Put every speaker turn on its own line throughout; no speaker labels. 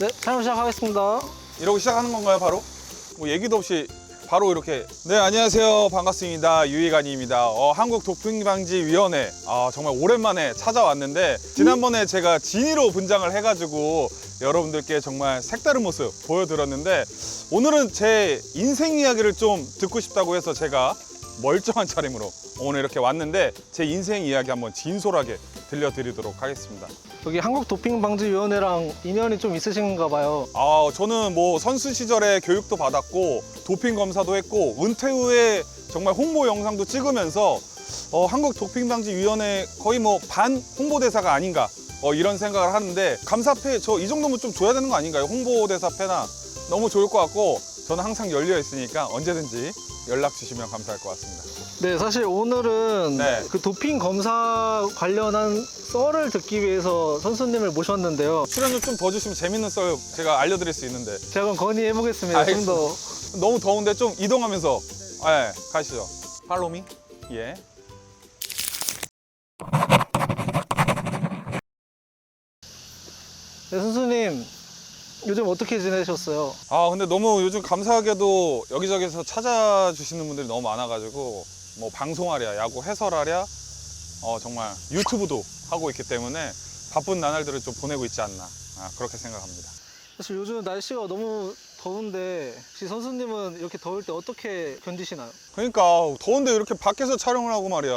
네, 촬영 시작하겠습니다.
이러고 시작하는 건가요, 바로? 뭐 얘기도 없이 바로 이렇게. 네, 안녕하세요. 반갑습니다. 유희관입니다. 어, 한국 도핑방지위원회. 아, 정말 오랜만에 찾아왔는데, 지난번에 제가 진이로 분장을 해가지고 여러분들께 정말 색다른 모습 보여드렸는데, 오늘은 제 인생 이야기를 좀 듣고 싶다고 해서 제가 멀쩡한 차림으로 오늘 이렇게 왔는데, 제 인생 이야기 한번 진솔하게 들려드리도록 하겠습니다.
여기 한국 도핑 방지 위원회랑 인연이 좀 있으신가 봐요.
아, 저는 뭐 선수 시절에 교육도 받았고 도핑 검사도 했고 은퇴 후에 정말 홍보 영상도 찍으면서 어, 한국 도핑 방지 위원회 거의 뭐 반 홍보대사가 아닌가 어, 이런 생각을 하는데 감사패 저 이 정도면 좀 줘야 되는 거 아닌가요? 홍보대사패나 너무 좋을 것 같고 저는 항상 열려 있으니까 언제든지 연락 주시면 감사할 것 같습니다.
네, 사실 오늘은
네.
그 도핑 검사 관련한 썰을 듣기 위해서 선수님을 모셨는데요.
출연료 좀 더 주시면 재밌는 썰 제가 알려드릴 수 있는데
제가 그럼 건의해 보겠습니다. 좀 더.
너무 더운데 좀 이동하면서 네, 가시죠. 팔로미. 예.
네, 선수님 요즘 어떻게 지내셨어요?
아 근데 너무 요즘 감사하게도 여기저기서 찾아주시는 분들이 너무 많아가지고 뭐 방송하랴 야구 해설하랴 어 정말 유튜브도 하고 있기 때문에 바쁜 나날들을 좀 보내고 있지 않나 아, 그렇게 생각합니다.
사실 요즘 날씨가 너무 더운데 혹시 선수님은 이렇게 더울 때 어떻게 견디시나요?
그러니까 더운데 이렇게 밖에서 촬영을 하고 말이야.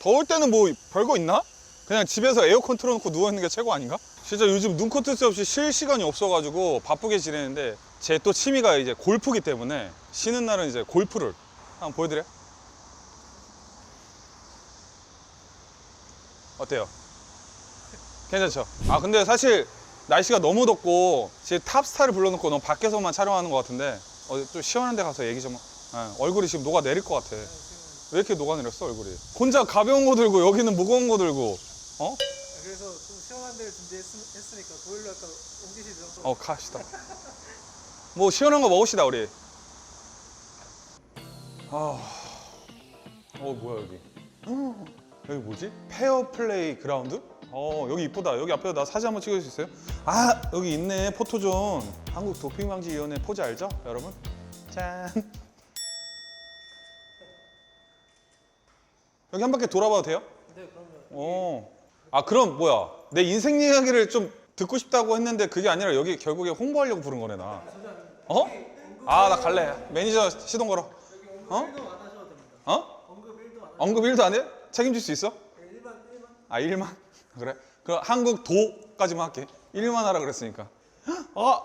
더울 때는 뭐 별거 있나? 그냥 집에서 에어컨 틀어놓고 누워 있는 게 최고 아닌가? 진짜 요즘 눈코 뜰 새 없이 쉴 시간이 없어가지고 바쁘게 지내는데 제 또 취미가 이제 골프기 때문에 쉬는 날은 이제 골프를 한번 보여드려. 어때요? 괜찮죠? 아 근데 사실 날씨가 너무 덥고 지금 탑스타를 불러놓고 너무 밖에서만 촬영하는 것 같은데 어, 좀 시원한 데 가서 얘기 좀 예, 얼굴이 지금 녹아 내릴 것 같아 왜 이렇게 녹아 내렸어 얼굴이 혼자 가벼운 거 들고 여기는 무거운 거 들고 어?
그래서 좀 시원한 데를 준비했으니까 보일러 약간 옮기시죠.
어 갑시다 뭐 시원한 거 먹읍시다 우리 아, 어 뭐야 여기 여기 뭐지? 페어 플레이 그라운드? 어 여기 이쁘다 여기 앞에 나 사진 한번 찍을 수 있어요? 아 여기 있네 포토존 한국 도핑방지위원회 포즈 알죠 여러분? 짠 여기 한 바퀴 돌아봐도 돼요?
네, 그럼요.
어. 아 그럼 뭐야? 내 인생 이야기를 좀 듣고 싶다고 했는데 그게 아니라 여기 결국에 홍보하려고 부른 거네 나. 어? 아 나 갈래. 매니저 시동 걸어. 어? 어? 언급 1도 안 해? 책임질 수 있어? 1만 1만. 아 1만? 그래? 그럼 한국 도까지만 할게. 1만 하라 그랬으니까. 아,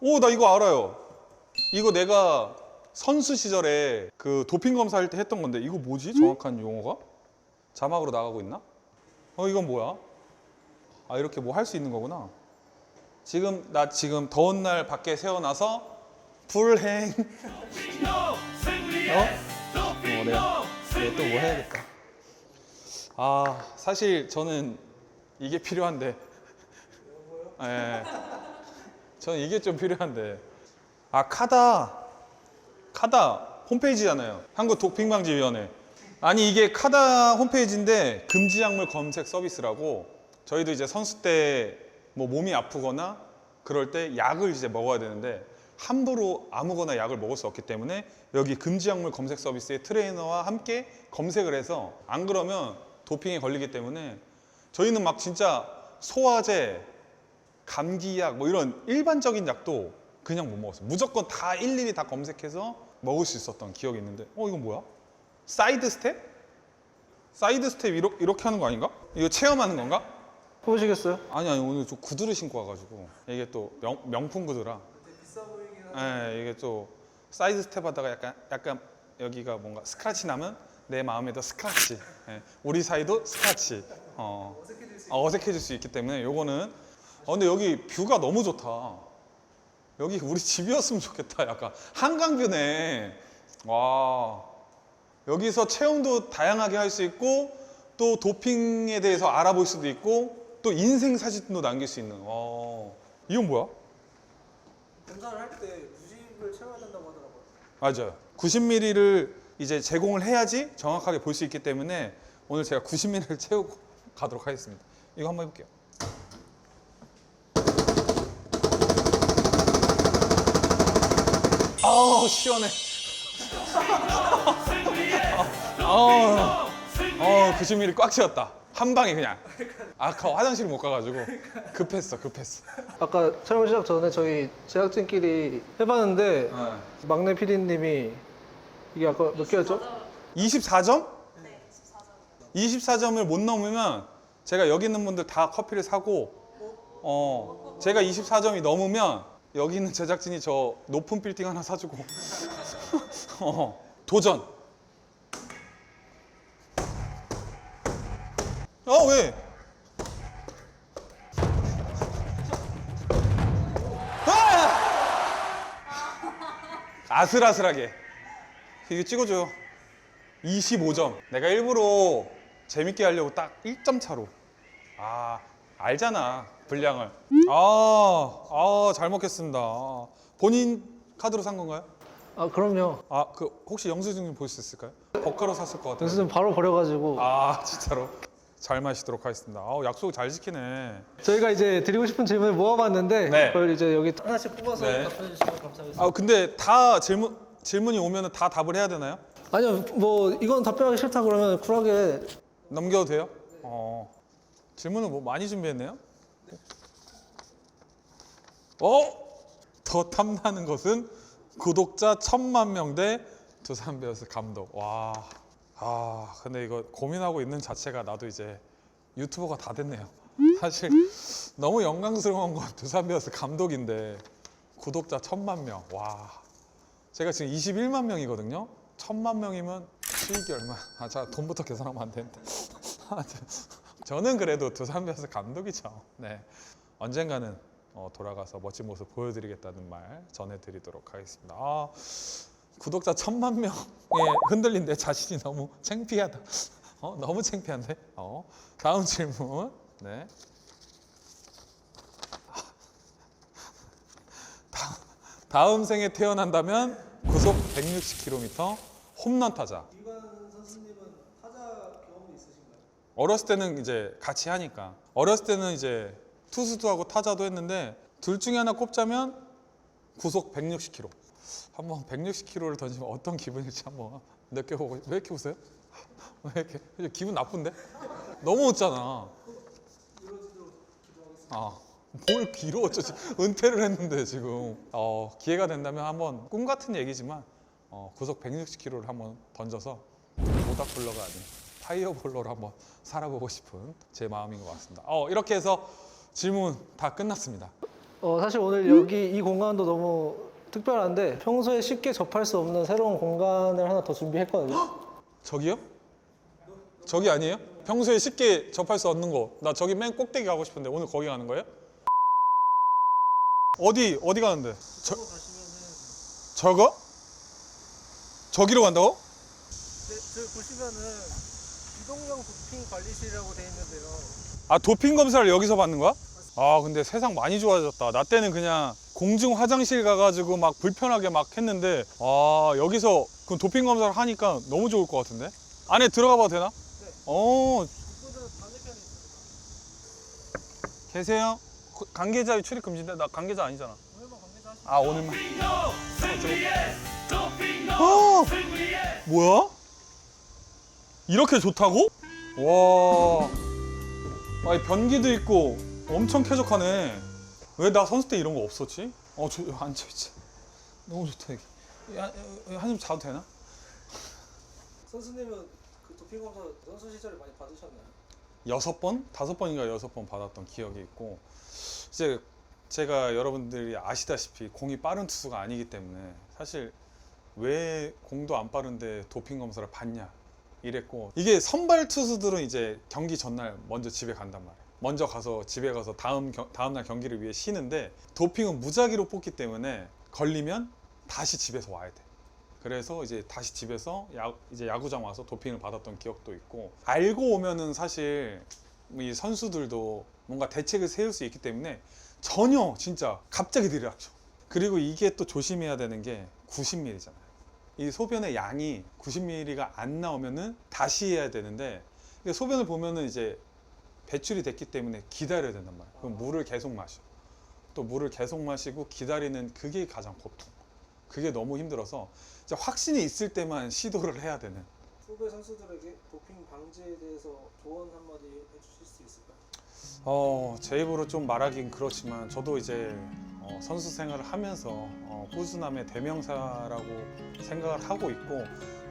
오 나 이거 알아요. 이거 내가 선수 시절에 그 도핑 검사할 때 했던 건데 이거 뭐지? 정확한 용어가? 자막으로 나가고 있나? 어 이건 뭐야? 아 이렇게 뭐 할 수 있는 거구나. 지금 나 지금 더운 날 밖에 세워놔서 불행. 어? 어 내가 내가 또뭐 해야겠다. 아 사실 저는 이게 필요한데. 예. 저는 이게 좀 필요한데. 아 카다. 카다 홈페이지잖아요. 한국 도핑방지위원회. 아니 이게 카다 홈페이지인데 금지 약물 검색 서비스라고 저희도 이제 선수 때 뭐 몸이 아프거나 그럴 때 약을 이제 먹어야 되는데 함부로 아무거나 약을 먹을 수 없기 때문에 여기 금지 약물 검색 서비스에 트레이너와 함께 검색을 해서 안 그러면 도핑에 걸리기 때문에 저희는 막 진짜 소화제, 감기약 뭐 이런 일반적인 약도 그냥 못 먹었어요. 무조건 다 일일이 다 검색해서 먹을 수 있었던 기억이 있는데 어 이건 뭐야? 사이드 스텝? 사이드 스텝 이렇게, 이렇게 하는 거 아닌가? 이거 체험하는 건가?
보시겠어요?
아니 아니 오늘 좀 구두를 신고 와가지고 이게 또 명, 명품 구두라 비싸 보이긴 네, 이게 또 사이드 스텝 하다가 약간 약간 여기가 뭔가 스크래치 나면 내 마음에도 스크래치. 예, 우리 사이도 스크래치. 어, 어색해질 수 있기 때문에 요거는 어, 근데 여기 뷰가 너무 좋다. 여기 우리 집이었으면 좋겠다 약간. 한강뷰네. 와. 여기서 체험도 다양하게 할 수 있고 또 도핑에 대해서 알아볼 수도 있고 또 인생 사진도 남길 수 있는. 와. 이건 뭐야?
검사를 할때 90을 채워야 된다고 하더라고요.
맞아요 90ml를 이제 제공을 해야지 정확하게 볼 수 있기 때문에 오늘 제가 90ml를 채우고 가도록 하겠습니다 이거 한번 해볼게요 아우 시원해. 어, 어, 90ml 꽉 채웠다. 한 방에 그냥. 아까 화장실 못 가가지고 급했어, 급했어.
아까 촬영 시작 전에 저희 제작진끼리 해봤는데 막내 PD님이 이게 아까 몇 개였죠?
24점? 24점을 못 넘으면 제가 여기 있는 분들 다 커피를 사고 어 제가 24점이 넘으면 여기 있는 제작진이 저 높은 빌딩 하나 사주고 어 도전 어 왜? 아! 아슬아슬하게 이거 찍어줘요 25점. 내가 일부러 재밌게 하려고 딱 1점 차로. 아, 알잖아. 분량을. 아, 아, 잘 먹겠습니다. 아, 본인 카드로 산 건가요?
아 그럼요.
아, 그 혹시 영수증 볼 수 있을까요? 버카로 샀을 것 같아요.
연수는 바로 버려가지고
아, 진짜로. 잘 마시도록 하겠습니다. 아, 약속 잘 지키네.
저희가 이제 드리고 싶은 질문을 모아봤는데
네.
그걸 이제 여기 하나씩 뽑아서
네.
답변해 주시면 감사하겠습니다.
아, 근데 다 질문 질문이 오면은 다 답을 해야 되나요?
아니요, 뭐 이건 답변하기 싫다 그러면 쿨하게
넘겨도 돼요? 어. 질문을 뭐 많이 준비했네요. 어? 더 탐나는 것은 구독자 천만 명 대 두산 베어스 감독. 와. 아, 근데 이거 고민하고 있는 자체가 나도 이제 유튜버가 다 됐네요. 사실 너무 영광스러운 건 두산 베어스 감독인데 구독자 천만 명. 와. 제가 지금 21만 명이거든요. 천만 명이면 수익이 얼마? 아, 자 돈부터 계산하면 안 되는데. 아, 저- 저는 그래도 두산 베어스 감독이죠. 네. 언젠가는 어, 돌아가서 멋진 모습 보여드리겠다는 말 전해드리도록 하겠습니다. 아, 구독자 천만 명에 흔들린 내 자신이 너무 창피하다. 어, 너무 창피한데. 어, 다음 질문. 네. 다음 생에 태어난다면 구속 160km 홈런 타자. 어렸을 때는 이제 같이 하니까 어렸을 때는 이제 투수도 하고 타자도 했는데 둘 중에 하나 꼽자면 구속 160km 한번 160km를 던지면 어떤 기분일지 한번 느껴보고 왜 이렇게 웃어요? 왜 이렇게 기분 나쁜데? 너무 웃잖아 아, 뭘 길어 어쩌지 은퇴를 했는데 지금 어, 기회가 된다면 한번 꿈 같은 얘기지만 어, 구속 160km를 한번 던져서 모닥불러가 아닌 파이어볼러로 한번 살아보고 싶은 제 마음인 것 같습니다. 어, 이렇게 해서 질문 다 끝났습니다.
어, 사실 오늘 여기 이 공간도 너무 특별한데 평소에 쉽게 접할 수 없는 새로운 공간을 하나 더 준비했거든요.
저기요? 저기 아니에요? 평소에 쉽게 접할 수 없는 거. 나 저기 맨 꼭대기 가고 싶은데 오늘 거기 가는 거예요? 어디 어디 가는데? 저 저거? 저기로 간다고?
네, 저기 보시면은 이동형 도핑 관리실이라고 돼 있는데요.
아 도핑 검사를 여기서 받는 거야? 아 근데 세상 많이 좋아졌다. 나 때는 그냥 공중 화장실 가가지고 막 불편하게 막 했는데 아 여기서 그 도핑 검사를 하니까 너무 좋을 것 같은데 안에 들어가 봐도 되나?
네.
어. 계세요? 그- 관계자 출입 금지인데 나 관계자 아니잖아.
오늘만 관계자 하시면
아 오늘만. 어 뭐야? 이렇게 좋다고? 와. 아니 변기도 있고 엄청 쾌적하네. 왜 나 선수 때 이런 거 없었지? 어, 저 앉아 있자. 너무 좋다. 야, 야, 한숨 자도 되나?
선수님은 그 도핑 검사 선수 시절에 많이 받으셨나요?
여섯 번, 다섯 번인가 여섯 번 받았던 기억이 있고 이제 제가 여러분들이 아시다시피 공이 빠른 투수가 아니기 때문에 사실 왜 공도 안 빠른데 도핑 검사를 받냐 이랬고 이게 선발 투수들은 이제 경기 전날 먼저 집에 간단 말이에요. 먼저 가서 집에 가서 다음 겨- 다음 날 경기를 위해 쉬는데 도핑은 무작위로 뽑기 때문에 걸리면 다시 집에서 와야 돼. 그래서 이제 다시 집에서 야, 이제 야구장 와서 도핑을 받았던 기억도 있고 알고 오면은 사실 이 선수들도 뭔가 대책을 세울 수 있기 때문에 전혀 진짜 갑자기 들이닥쳐. 그리고 이게 또 조심해야 되는 게 90ml잖아요. 이 소변의 양이 90ml가 안 나오면은 다시 해야 되는데 소변을 보면은 이제 배출이 됐기 때문에 기다려야 된단 말이에요. 그럼 물을 계속 마셔. 또 물을 계속 마시고 기다리는 그게 가장 고통. 그게 너무 힘들어서 이제 확신이 있을 때만 시도를 해야 되는.
후배 선수들에게 도핑 방지에 대해서 조언 한마디 해주실 수 있을까요?
어, 제 입으로 좀 말하긴 그렇지만 저도 이제 어, 선수 생활을 하면서 어, 꾸준함의 대명사라고 생각을 하고 있고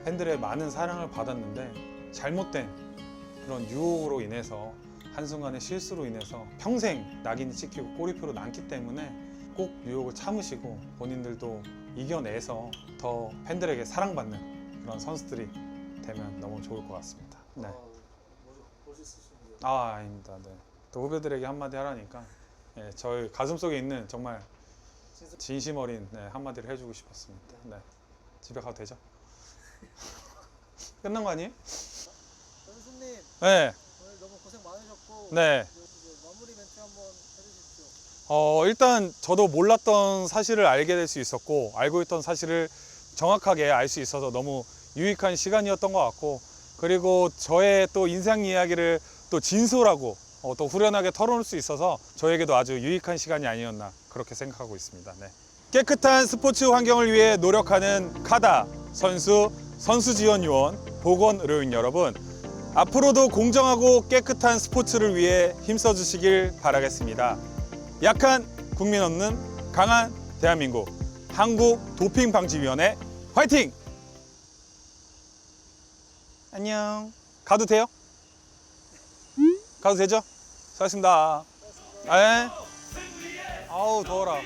팬들의 많은 사랑을 받았는데 잘못된 그런 유혹으로 인해서 한순간의 실수로 인해서 평생 낙인이 찍히고 꼬리표로 남기 때문에 꼭 유혹을 참으시고 본인들도 이겨내서 더 팬들에게 사랑받는 그런 선수들이 되면 너무 좋을 것 같습니다. 네.
아, 멋- 멋있으신데요.
아 아닙니다. 네. 또 후배들에게 한마디 하라니까 예, 저희 가슴 속에 있는 정말 진심 어린 네, 한마디를 해주고 싶었습니다. 네. 집에 가도 되죠? 끝난 거 아니에요?
선수님
네.
오늘 너무 고생 많으셨고
네.
이제 마무리 멘트 한번.
어, 일단 저도 몰랐던 사실을 알게 될 수 있었고 알고 있던 사실을 정확하게 알 수 있어서 너무 유익한 시간이었던 것 같고 그리고 저의 또 인생 이야기를 또 진솔하고 어, 또 후련하게 털어놓을 수 있어서 저에게도 아주 유익한 시간이 아니었나 그렇게 생각하고 있습니다. 네. 깨끗한 스포츠 환경을 위해 노력하는 카다 선수 선수 지원 요원 보건 의료인 여러분 앞으로도 공정하고 깨끗한 스포츠를 위해 힘써 주시길 바라겠습니다. 약한 국민 없는 강한 대한민국 한국 도핑 방지위원회 화이팅! 안녕. 가도 돼요? 가도 되죠? 수고하셨습니다. 네. 아우 더워라.